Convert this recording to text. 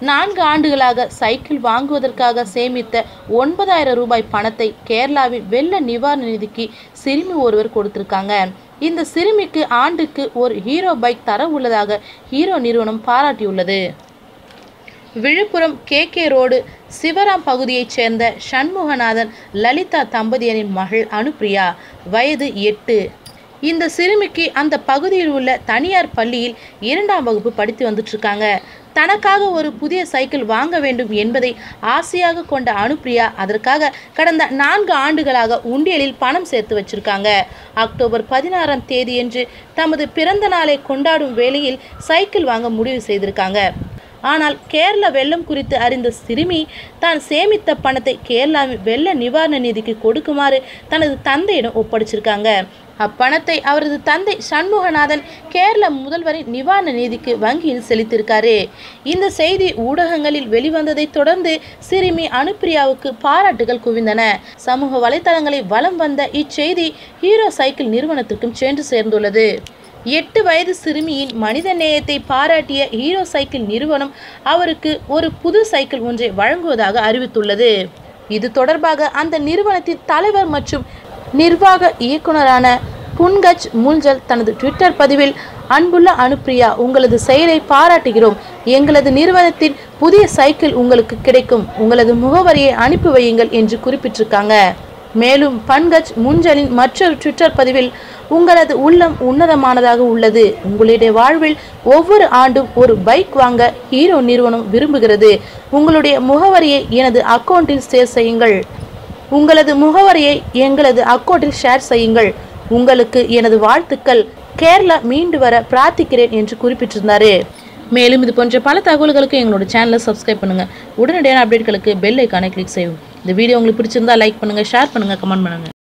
நான்கு ஆண்டுகளாக சைக்கிள் வாங்குவதற்காக சேமித்த ஒன்பதாயிரம் ரூபாய் பணத்தை கேரளாவின் வெள்ள நிவாரண நிதிக்கு சிறுமி ஒருவர் கொடுத்திருக்காங்க. இந்த சிறுமிக்கு ஆண்டுக்கு ஒரு ஹீரோ பைக் தர உள்ளதாக ஹீரோ நிறுவனம் பாராட்டியுள்ளது. Villupuram K K road Sivaram பகுதியைச் சேர்ந்த சண்முகநாதன் லலிதா தம்பதியரின் மகள் அனுப்பிரியா வயது எட்டு. இந்த சிறுமிக்கு அந்த பகுதியில் உள்ள தனியார் பள்ளியில் இரண்டாம் வகுப்பு படித்து வந்துட்டுருக்காங்க. தனக்காக ஒரு புதிய சைக்கிள் வாங்க வேண்டும் என்பதை ஆசையாக கொண்ட அனுப்பிரியா அதற்காக கடந்த நான்கு ஆண்டுகளாக உண்டியலில் பணம் சேர்த்து வச்சிருக்காங்க. அக்டோபர் பதினாறாம் தேதியன்று தமது பிறந்த நாளை கொண்டாடும் வேளையில் சைக்கிள் வாங்க முடிவு செய்திருக்காங்க. ஆனால் கேரள வெள்ளம் குறித்து அறிந்த சிறுமி தான் சேமித்த பணத்தை கேரளாவின் வெள்ள நிவாரண நிதிக்கு கொடுக்குமாறு தனது தந்தையிடம் ஒப்படைச்சிருக்காங்க. அப்பணத்தை அவரது தந்தை சண்முகநாதன் கேரள முதல்வரின் நிவாரண நிதிக்கு வங்கியில் செலுத்தியிருக்காரு. இந்த செய்தி ஊடகங்களில் வெளிவந்ததை தொடர்ந்து சிறுமி அனுப்பிரியாவுக்கு பாராட்டுகள் குவிந்தன. சமூக வலைதளங்களை வலம் வந்த இச்செய்தி ஹீரோ சைக்கிள் நிறுவனத்திற்கும் சென்று சேர்ந்துள்ளது. எட்டு வயது சிறுமியின் மனித நேயத்தை பாராட்டிய ஹீரோ சைக்கிள் நிறுவனம் அவருக்கு ஒரு புது சைக்கிள் ஒன்றை வழங்குவதாக அறிவித்துள்ளது. இது தொடர்பாக அந்த நிறுவனத்தின் தலைவர் மற்றும் நிர்வாக இயக்குனரான புன்கஜ் முல்ஜல் தனது ட்விட்டர் பதிவில் அன்புள்ள அனுப்பிரியா உங்களது செயலை பாராட்டுகிறோம். எங்களது நிறுவனத்தின் புதிய சைக்கிள் உங்களுக்கு கிடைக்கும். உங்களது முகவரியை அனுப்பி வையுங்கள் என்று குறிப்பிட்டிருக்காங்க. மேலும் பன்கஜ் முன்ஜலின் மற்றொரு ட்விட்டர் பதிவில் உங்களது உள்ளம் உன்னதமானதாக உள்ளது. உங்களுடைய வாழ்வில் ஒவ்வொரு ஆண்டும் ஒரு பைக் வாங்க ஹீரோ நிறுவனம் விரும்புகிறது. உங்களுடைய முகவரியை எனது அக்கௌண்ட்டில் ஷேர் செய்யுங்கள். உங்களது முகவரியை எங்களது அக்கௌண்ட்டில் ஷேர் செய்யுங்கள். உங்களுக்கு எனது வாழ்த்துக்கள். கேரளா மீண்டு வர பிரார்த்திக்கிறேன் என்று குறிப்பிட்டிருந்தாரு. மேலும் இது போன்ற பல தகவல்களுக்கு எங்களோட சேனலை சப்ஸ்கிரைப் பண்ணுங்கள் உடனடியான அப்டேட்களுக்கு பெல் ஐக்கானை கிளிக் செய்யும் இந்த வீடியோ உங்களுக்கு பிடிச்சிருந்தா லைக் பண்ணுங்கள் ஷேர் பண்ணுங்கள் கமெண்ட் பண்ணுங்கள்